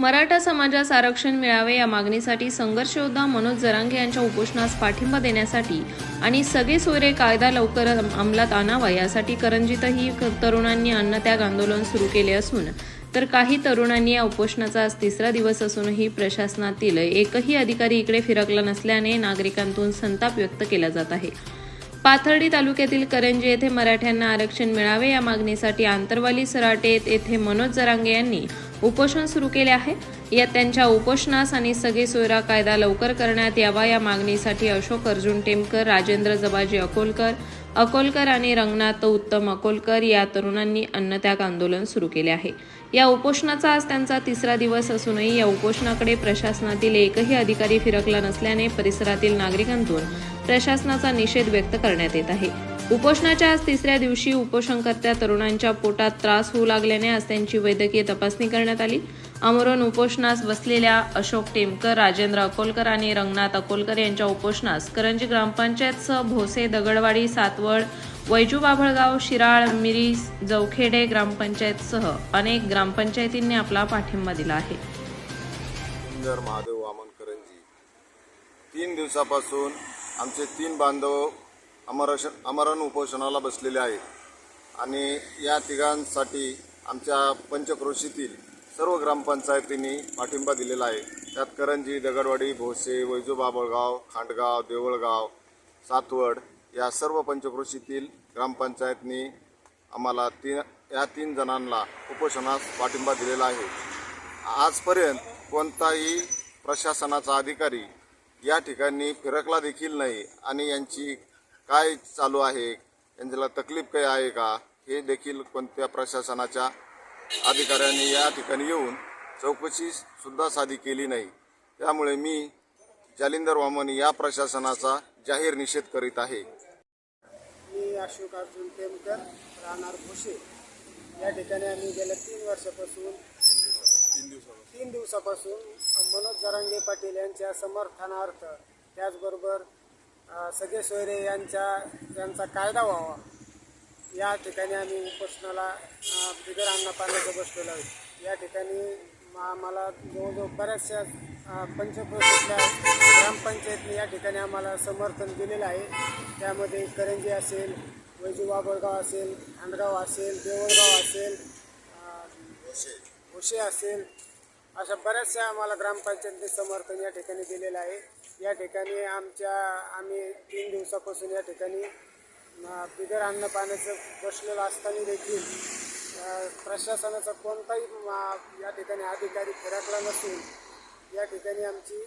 मराठा समाजास आरक्षण मिळावे या मागणीसाठी संघर्ष योद्धा मनोज जरांगे यांच्या उपोषणास पाठिंबा देण्यासाठी आणि सगळे सोयरे कायदा लवकर अंमलात आणावा यासाठी करंजीतही तरुणांनी अन्नत्याग आंदोलन सुरू केले असून तर काही तरुणांनी या उपोषणाचा आज तिसरा दिवस असूनही प्रशासनातील एकही अधिकारी इकडे फिरकला नसल्याने नागरिकांतून संताप व्यक्त केला जात आहे. पाथर्डी तालुक्यातील करंजी येथे मराठ्यांना आरक्षण मिळावे या मागणीसाठी आंतरवाली सराटे येथे मनोज जरांगे यांनी उपोषण सुरू केले आहे. या त्यांच्या उपोषणास आणि सगळे सोयरा कायदा लवकर करण्यात यावा या मागणीसाठी अशोक अर्जुन टेमकर राजेंद्र जबाजी अकोलकर अकोलकर आणि रंगनाथ उत्तम अकोलकर या तरुणांनी अन्नत्याग आंदोलन सुरू केले आहे. या उपोषणाचा आज त्यांचा तिसरा दिवस असूनही या उपोषणाकडे प्रशासनातील एकही अधिकारी फिरकला नसल्याने परिसरातील नागरिकांतून प्रशासनाचा निषेध व्यक्त करण्यात येत आहे. उपोषणाच्या आज तिसऱ्या दिवशी उपोषणकर्त्या तरुणांच्या पोटात त्रास होऊ लागल्याने आज त्यांची वैद्यकीय तपासणी करण्यात आली. अमरून उपोषणास बसलेल्या अशोक टेमकर राजेंद्र अकोलकर आणि रंगनाथ अकोलकर यांच्या उपोषणास करंजी ग्रामपंचायतसह भोसे दगडवाडी सातवड वैजू बाभळगाव शिराळ मिरी जवखेडे ग्रामपंचायतसह अनेक ग्रामपंचायतींनी आपला पाठिंबा दिला आहे. महादेव वामन करंजी. तीन दिवसापासून आमचे तीन बांधव अमरश अमरण उपोषणाला बसलेले आहे. आणि या तिघांसाठी आमच्या पंचक्रोशीतील सर्व ग्रामपंचायतींनी पाठिंबा दिलेला आहे. त्यात करंजी दगडवाडी भोसे वैजू बाबळगाव खांडगाव देवळगाव सातवड या सर्व पंचक्रोशीतील ग्रामपंचायतनी आम्हाला तीन या तीन जणांना उपोषणास पाठिंबा दिलेला आहे. आजपर्यंत कोणताही प्रशासनाचा अधिकारी या ठिकाणी फिरकला देखील नाही आणि यांची काय चालू आहे? यांच्याला तकलीफ काही आहे का? हे देखील कोणत्या प्रशासनाच्या अधिकाऱ्यांनी या ठिकाणी येऊन चौकशीसुद्धा साधी केली नाही. त्यामुळे मी जालिंदर वामन या प्रशासनाचा जाहीर निषेध करीत आहे. मी अशोक अर्जुन टेमकर राहणार भोसे. या ठिकाणी आम्ही गेल्या तीन वर्षापासून तीन दिवसापासून मनोज जरांगे पाटील यांच्या समर्थनार्थ त्याचबरोबर सगळे सोयरे यांच्या यांचा कायदा व्हावा. या ठिकाणी आम्ही उपोषणाला बिगर अन्न पाण्याचं बसलेलो आहे. या ठिकाणी मा- आम्हाला जवळजवळ बऱ्याचशा अ, पंचक्रोशीतल्या या ठिकाणी आम्हाला समर्थन दिलेलं आहे. त्यामध्ये करंजी असेल वैजू बाबळगाव असेल खांडगाव असेल देवळगाव असेल अ, भोसे असेल अशा बऱ्याचशा आम्हाला ग्रामपंचायतीने समर्थन या ठिकाणी दिलेलं आहे. या ठिकाणी आमच्या आम्ही तीन दिवसापासून या ठिकाणी बिगर अन्न पाण्याचं बसलेलं असताना देखील प्रशासनाचा कोणताही मा- या ठिकाणी अधिकारी फिरकला नसून या ठिकाणी आमची